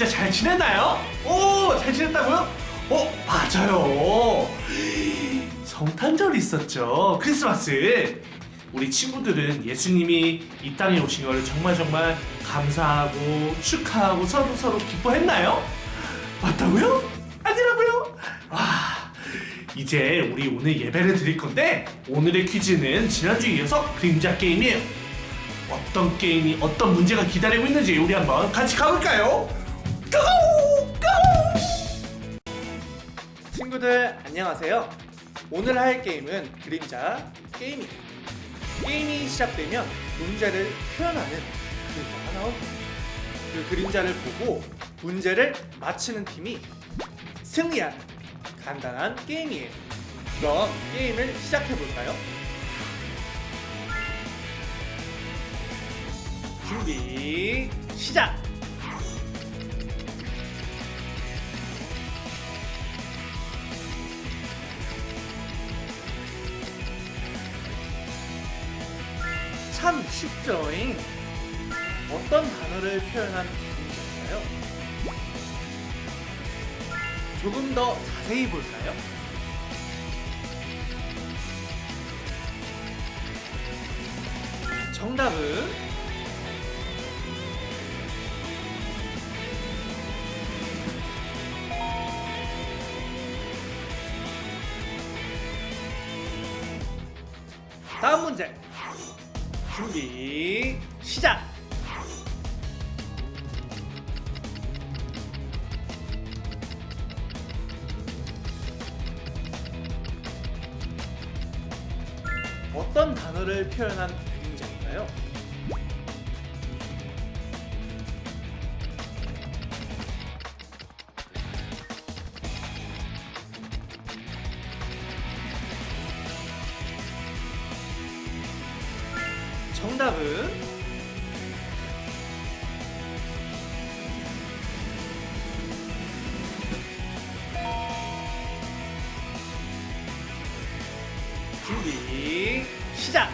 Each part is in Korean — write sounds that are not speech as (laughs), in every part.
진짜 잘 지냈나요? 오, 잘 지냈다고요? 어, 맞아요. 성탄절 있었죠. 크리스마스. 우리 친구들은 예수님이 이 땅에 오신 걸 정말 정말 감사하고 축하하고 서로 서로 기뻐했나요? 맞다고요? 아니라고요? 아, 이제 우리 오늘 예배를 드릴 건데 오늘의 퀴즈는 지난주에 이어서 그림자 게임이에요. 어떤 게임이 어떤 문제가 기다리고 있는지 우리 한번 같이 가볼까요? 친구들 안녕하세요. 오늘 할 게임은 그림자 게임이에요. 게임이 시작되면 문제를 표현하는 그림자가 나옵니다. 그 그림자를 보고 문제를 맞히는 팀이 승리하는 간단한 게임이에요. 그럼 게임을 시작해 볼까요? 준비 시작! 참 쉽죠잉. 어떤 단어를 표현한 문제인가요? 조금 더 자세히 볼까요? 정답은 다음 문제 준비 시작! 어떤 단어를 표현한 정답은 준비 시작.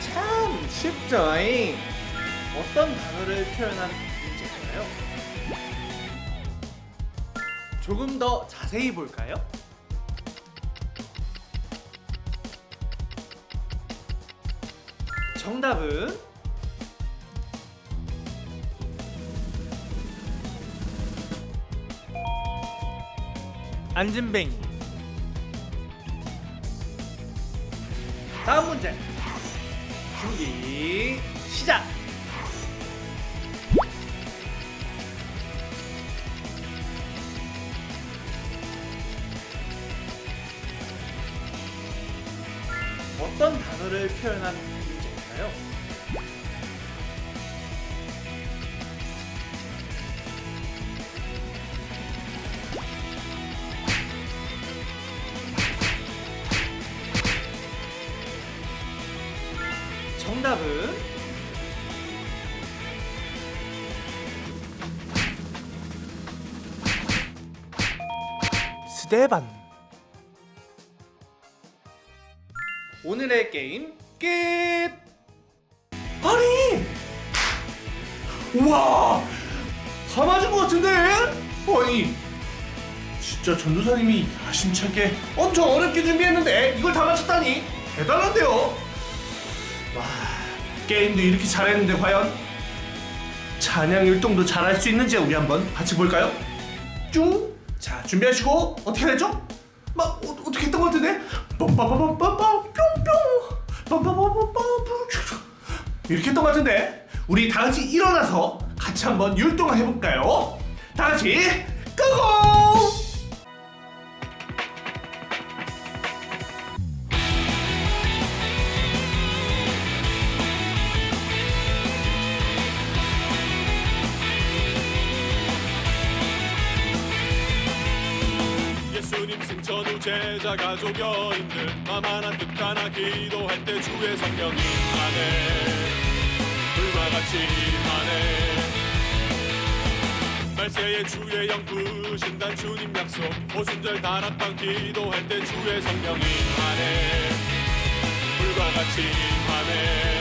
참 쉽죠잉. 어떤 단어를 표현한 문 조금 더 자세히 볼까요? 정답은? 안진뱅이. 다음 문제. 준비 시작 단어를 표현한 문제인가요? 정답은 스데반 오늘의 게임 끝! 아니! 우와! 다 맞은 것 같은데? 아니, 진짜 전도사님이 야심차게 엄청 어렵게 준비했는데 이걸 다 맞췄다니 대단한데요? 와, 게임도 이렇게 잘했는데 과연 찬양 율동도 잘할 수 있는지 우리 한번 같이 볼까요? 쭉! 자, 준비하시고 어떻게 되죠? 막 어, 어떻게 했던 것 같은데? 이렇게 했던 것 같은데 우리 다 같이 일어나서 같이 한번 율동을 해볼까요? 다 같이 고고! 예수님 승천 후 제자가 조겨있는 맘 하나 뜻 하나 기도할 때 주의 성령이 임하네. 불과 같이 임하네. 말세에 주의 영 부으신단 주님 약속. 오순절 다락방 기도할 때 주의 성령 임하네. 불과 같이 임하네.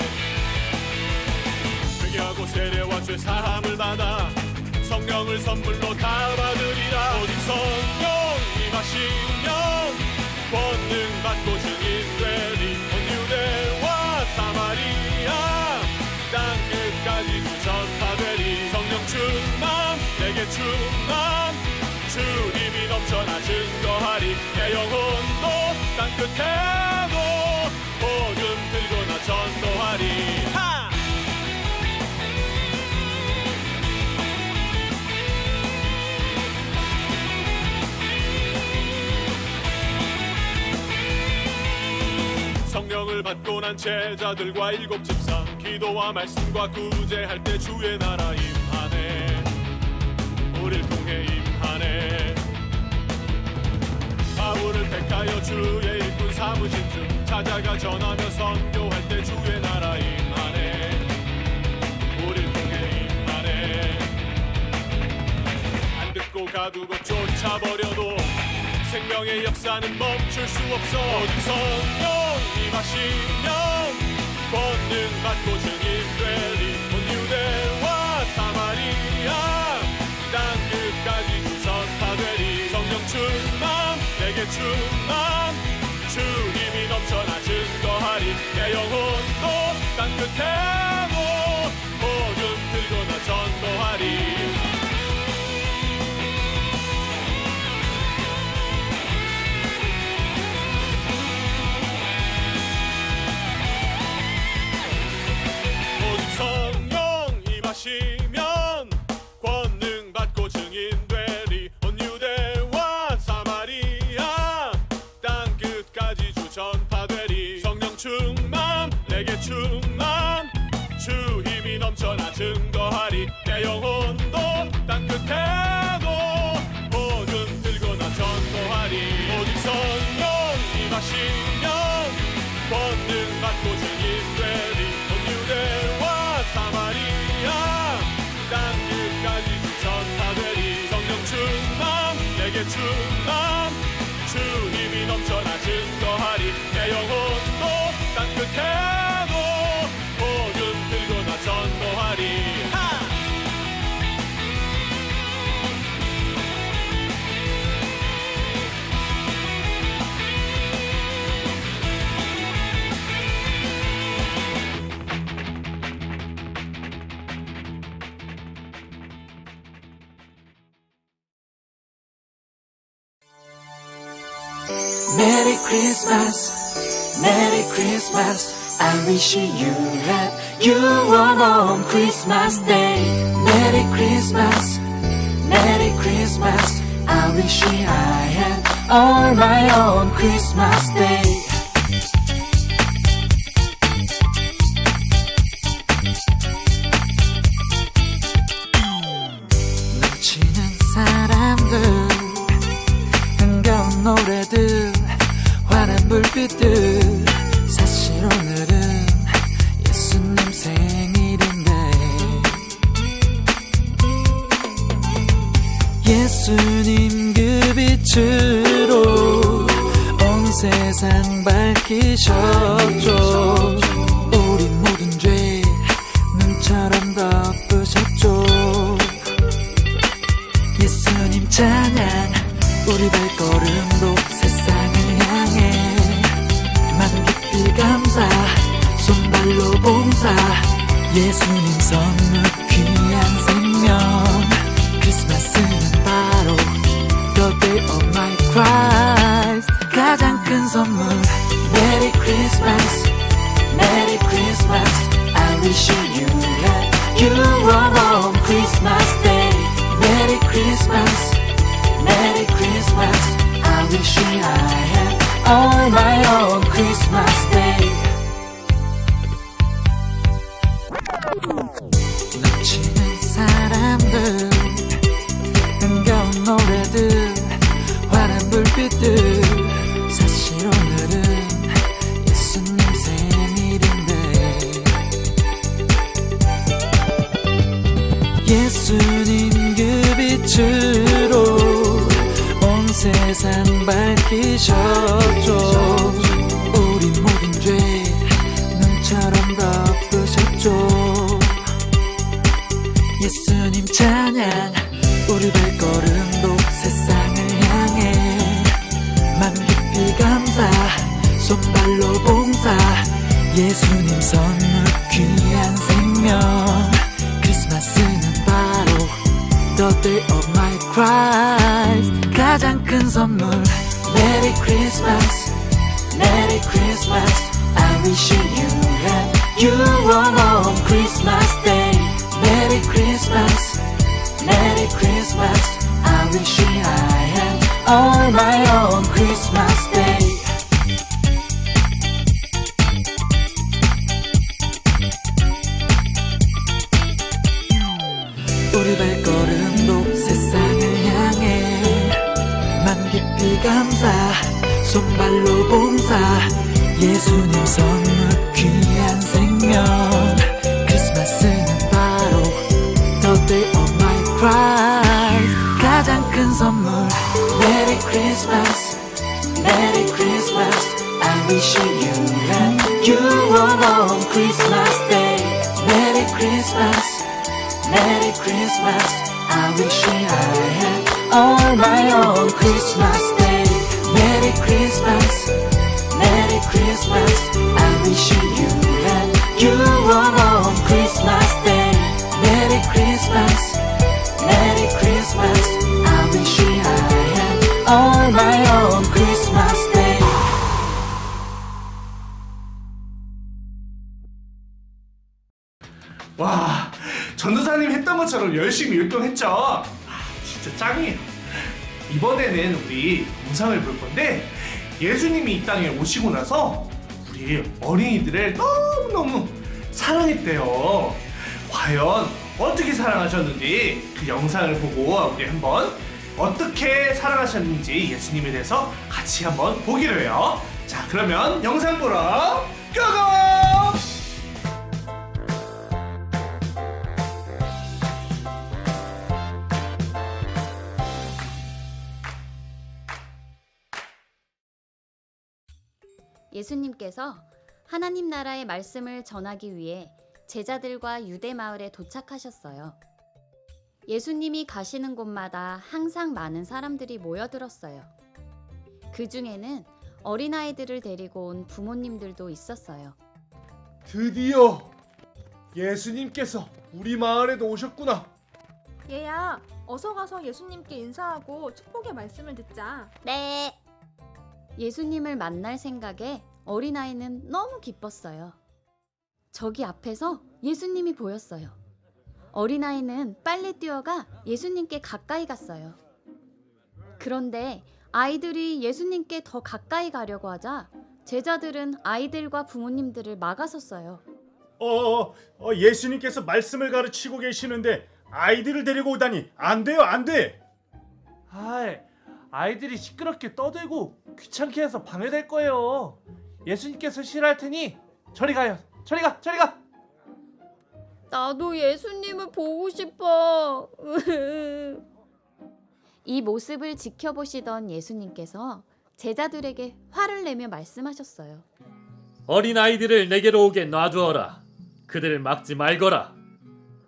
회개하고 세례와 죄 사함을 받아 성령을 선물로 다 받으리라. 오직 성령 임하시면 권능 받고 증인 되리 온 유대와 사마리아 땅 끝까지 주 전파되리 성령 충만 내게 충만. 주 힘이 넘쳐나 증거하리 내 영혼도 땅 끝에도 복음 들고 나 전도하리 성령을 받고 난 제자들과 일곱 집사 기도와 말씀과 구제할 때 주의 나라 임하네. 우릴 통해 임하네. 바울을 택하여 주의 일꾼 삼으신 중 찾아가 전하며 선교할 때 주의 나라 임하네. 우릴 통해 임하네. 안 듣고 가두고 쫓아버려도 생명의 역사는 멈출 수 없어. 오직 성령 임하시면 권능 받고 증인 되리. 온 유대와 사마리아. 땅 끝까지 주 전파되리. 성령 충만 내게 충만. 주 힘이 넘쳐나 증거하리. 내 영혼도 땅 끝에 Christmas, Merry Christmas. I wish you had you were on Christmas Day. Merry Christmas, Merry Christmas. I wish I had all my own Christmas Day. 불빛들 사실 오늘은 예수님 생일인데 예수님 그 빛으로 온 세상 밝히셨죠 봉사 예수님 선물 귀한 생명 크리스마스는 바로 The day of my Christ 가장 큰 선물 Merry Christmas Merry Christmas I wish you had you were on Christmas Day Merry Christmas Merry Christmas I wish I had all my own Christmas Day 밝히셨죠. 우리 모든 죄 눈처럼 덮으셨죠. 예수님 찬양 우리 발걸음도 세상을 향해. 맘 깊이 감사 손발로 봉사. 예수님 선물 귀한 생명 크리스마스는 The day of my Christ 가장 큰 선물 Merry Christmas Merry Christmas I wish you and you all on Christmas Day Merry Christmas Merry Christmas I wish I had all my own Christmas Day 감사 손발로 봉사 예수님 선물 귀한 생명 크리스마스는 바로 The day of my Christ 가장 큰 선물 Merry Christmas Merry Christmas I wish you and you all on Christmas Day Merry Christmas Merry Christmas. I wish I had all my own Christmas Day. Merry Christmas. Merry Christmas. I wish you had you all on Christmas Day. Merry Christmas. Merry Christmas. I wish I had all my own Christmas Day. 와 전도사님 했던 것처럼 열심히 율동했죠. 아, 진짜 짱이에요. 이번에는 우리 영상을 볼 건데 예수님이 이 땅에 오시고 나서 우리 어린이들을 너무너무 사랑했대요. 과연 어떻게 사랑하셨는지 그 영상을 보고 우리 한번 어떻게 사랑하셨는지 예수님에 대해서 같이 한번 보기로 해요. 자 그러면 영상 보러 고고! 예수님께서 하나님 나라의 말씀을 전하기 위해 제자들과 유대 마을에 도착하셨어요. 예수님이 가시는 곳마다 항상 많은 사람들이 모여들었어요. 그 중에는 어린아이들을 데리고 온 부모님들도 있었어요. 드디어 예수님께서 우리 마을에도 오셨구나. 얘야, 어서 가서 예수님께 인사하고 축복의 말씀을 듣자. 네. 예수님을 만날 생각에 어린아이는 너무 기뻤어요. 저기 앞에서 예수님이 보였어요. 어린아이는 빨리 뛰어가 예수님께 가까이 갔어요. 그런데 아이들이 예수님께 더 가까이 가려고 하자 제자들은 아이들과 부모님들을 막아섰어요. 어, 어, 예수님께서 말씀을 가르치고 계시는데 아이들을 데리고 오다니 안 돼요, 안 돼. 아이, 아이들이 시끄럽게 떠들고 귀찮게 해서 방해될 거예요. 예수님께서 싫어할 테니 저리 가요. 저리 가, 저리 가. 나도 예수님을 보고 싶어. (laughs) 이 모습을 지켜보시던 예수님께서 제자들에게 화를 내며 말씀하셨어요. 어린 아이들을 내게로 오게 놔두어라. 그들을 막지 말거라.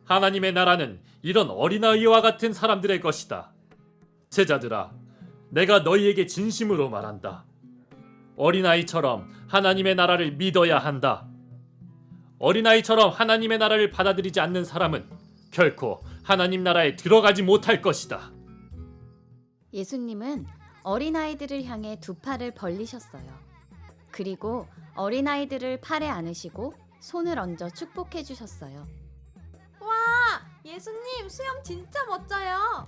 하나님의 나라는 이런 어린 아이와 같은 사람들의 것이다. 제자들아, 내가 너희에게 진심으로 말한다. 어린 아이처럼 하나님의 나라를 믿어야 한다. 어린 아이처럼 하나님의 나라를 받아들이지 않는 사람은 결코 하나님 나라에 들어가지 못할 것이다. 예수님은 어린아이들을 향해 두 팔을 벌리셨어요. 그리고 어린아이들을 팔에 안으시고 손을 얹어 축복해 주셨어요. 와, 예수님 수염 진짜 멋져요.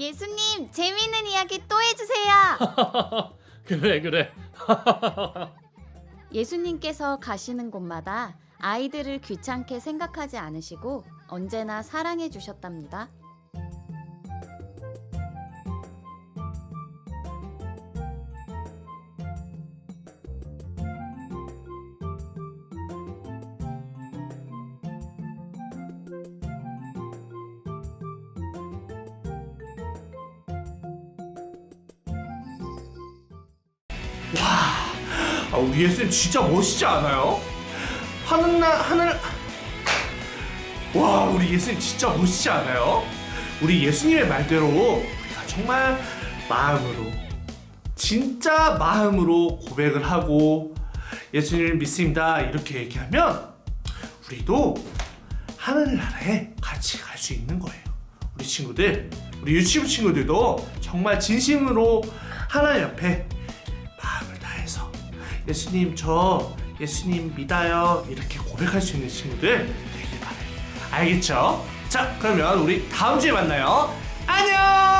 예수님, 재미있는 이야기 또 해주세요. (laughs) 그래 그래. (laughs) 예수님께서 가시는 곳마다 아이들을 귀찮게 생각하지 않으시고 언제나 사랑해 주셨답니다. 아, 우리 예수님 진짜 멋있지 않아요? 하늘 나 하늘 와 우리 예수님 진짜 멋있지 않아요? 우리 예수님의 말대로 우리가 정말 마음으로 진짜 마음으로 고백을 하고 예수님을 믿습니다 이렇게 얘기하면 우리도 하늘나라에 같이 갈 수 있는 거예요. 우리 친구들, 우리 유치부 친구들도 정말 진심으로 마음을 다해서 예수님 저 예수님 믿어요 이렇게 고백할 수 있는 친구들 되길 바래요. 알겠죠? 자 그러면 우리 다음 주에 만나요. 안녕.